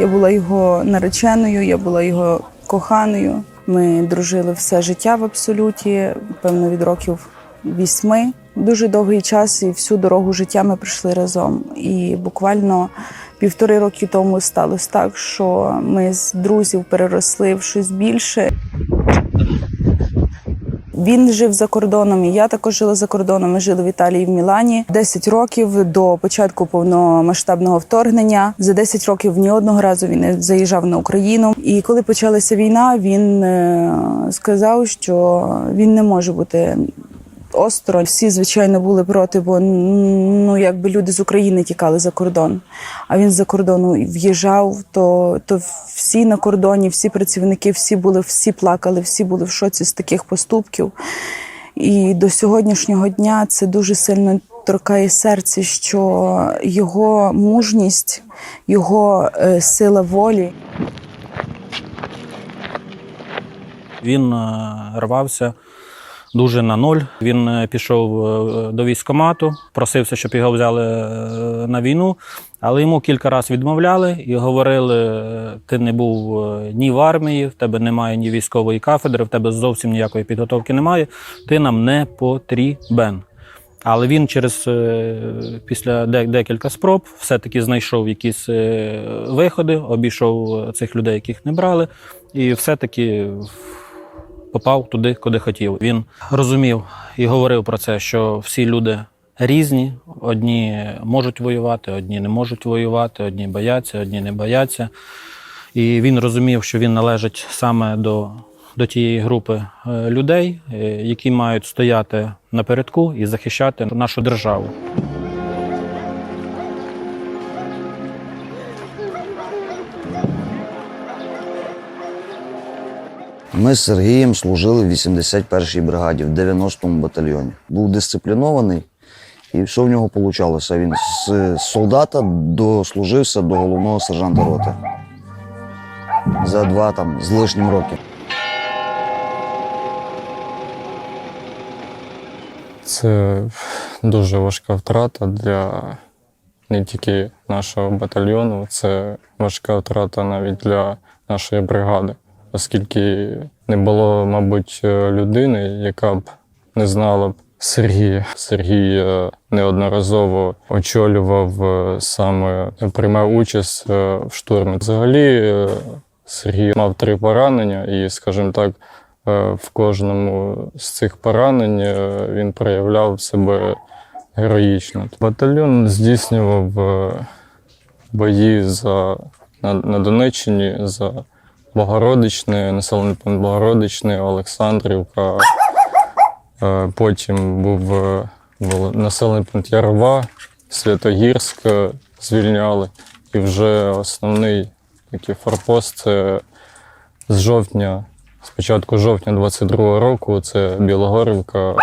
Я була його нареченою, я була його коханою. Ми дружили все життя в абсолюті, певно, від років вісьми. Дуже довгий час і всю дорогу життя ми пройшли разом. І буквально півтори роки тому сталося так, що ми з друзів переросли в щось більше. Він жив за кордоном, і я також жила за кордоном. Ми жили в Італії в Мілані 10 років до початку повномасштабного вторгнення. За 10 років ні одного разу він не заїжджав на Україну. І коли почалася війна, він е, сказав, що він не може бути осторонь. Всі, звичайно, були проти, бо ну якби люди з України тікали за кордон. А він з-за кордону в'їжджав, то, то всі на кордоні, всі працівники, всі були, всі плакали, всі були в шоці з таких поступків. І до сьогоднішнього дня це дуже сильно торкає серце, що його мужність, його е, сила волі. Він е, рвався дуже на нуль. Він е, пішов е, до військкомату, просився, щоб його взяли е, на війну, але йому кілька разів відмовляли і говорили: ти не був ні в армії, в тебе немає ні військової кафедри, в тебе зовсім ніякої підготовки немає. Ти нам не потрібен. Але він через після декілька спроб все-таки знайшов якісь виходи, обійшов цих людей, яких не брали, і все-таки попав туди, куди хотів. Він розумів і говорив про це, що всі люди різні, одні можуть воювати, одні не можуть воювати, одні бояться, одні не бояться. І він розумів, що він належить саме до, до тієї групи е, людей, е, які мають стояти напередку і захищати нашу державу. Ми з Сергієм служили в 81-й бригаді, в 90-му батальйоні. Був дисциплінований, і все в нього вийшло. Він з солдата дослужився до головного сержанта роти. За два там з лишнім роки. Це дуже важка втрата для не тільки нашого батальйону, це важка втрата навіть для нашої бригади, оскільки не було, мабуть, людини, яка б не знала б Сергія. Сергій е, неодноразово очолював е, саме приймав участь е, в штурмі. Взагалі, е, Сергій мав три поранення, і, скажімо так, Е, В кожному з цих поранень е, він проявляв себе героїчно. Батальйон здійснював е, бої за, на, на Донеччині за Богородичне, населений пункт Богородичне, Олександрівка. Е, Потім був е, населений пункт Ярова, Святогірськ е, звільняли. І вже основний такий форпост це з жовтня з початку жовтня 22-го року це Білогорівка,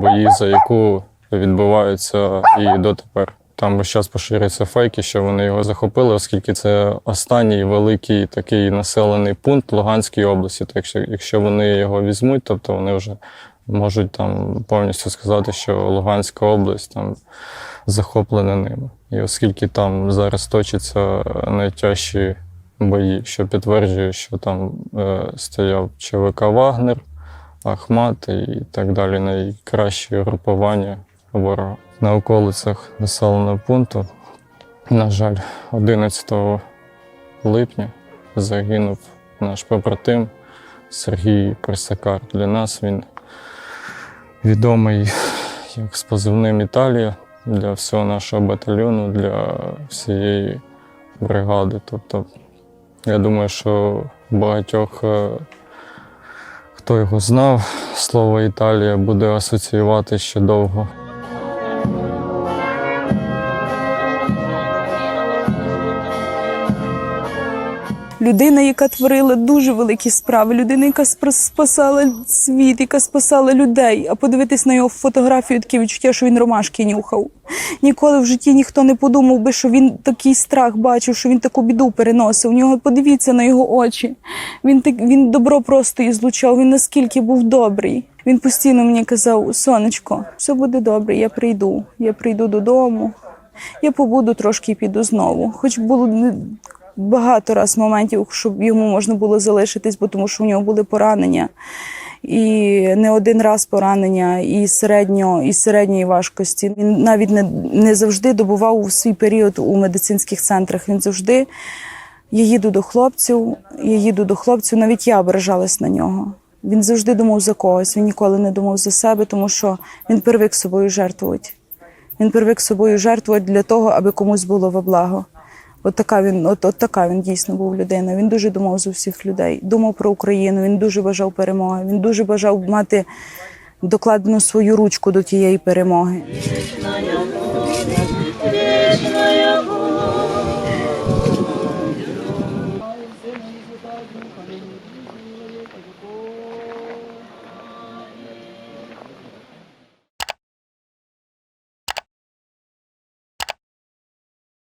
бої, за яку відбуваються і дотепер. Там весь час поширюються фейки, що вони його захопили, оскільки це останній великий такий населений пункт Луганської області. Так що, якщо вони його візьмуть, тобто вони вже можуть там повністю сказати, що Луганська область там захоплена ними. І оскільки там зараз точаться найтяжчі бої, що підтверджує, що там е, стояв ЧВК Вагнер, Ахмат і так далі, найкращі групування ворога. На околицях населеного пункту, на жаль, 11 липня загинув наш побратим Сергій Присакар. Для нас він відомий як з позивним Італія для всього нашого батальйону, для всієї бригади. Тобто я думаю, що багатьох, е, хто його знав, слово Італія буде асоціювати ще довго. Людина, яка творила дуже великі справи, людина, яка спас- спасала світ, яка спасала людей. А подивитись на його фотографію, таке відчуття, що він ромашки нюхав. Ніколи в житті ніхто не подумав би, що він такий страх бачив, що він таку біду переносив. У нього подивіться на його очі. Він так він добро просто ізлучав. Він наскільки був добрий. Він постійно мені казав: сонечко, все буде добре, я прийду. Я прийду додому. Я побуду трошки і піду знову. Хоч було багато раз моментів, щоб йому можна було залишитись, бо тому що у нього були поранення. І не один раз поранення, і середньо, і середньої важкості. Він навіть не, не завжди добував у свій період у медицинських центрах. Він завжди я їду до хлопців, я їду до хлопців. Навіть я ображалась на нього. Він завжди думав за когось, він ніколи не думав за себе, тому що він привик собою жертвувати. Він привик собою жертвувати для того, аби комусь було во благо. От така він, от, от така він дійсно був людина. Він дуже думав за всіх людей. Думав про Україну. Він дуже бажав перемоги. Він дуже бажав мати докладену свою ручку до тієї перемоги.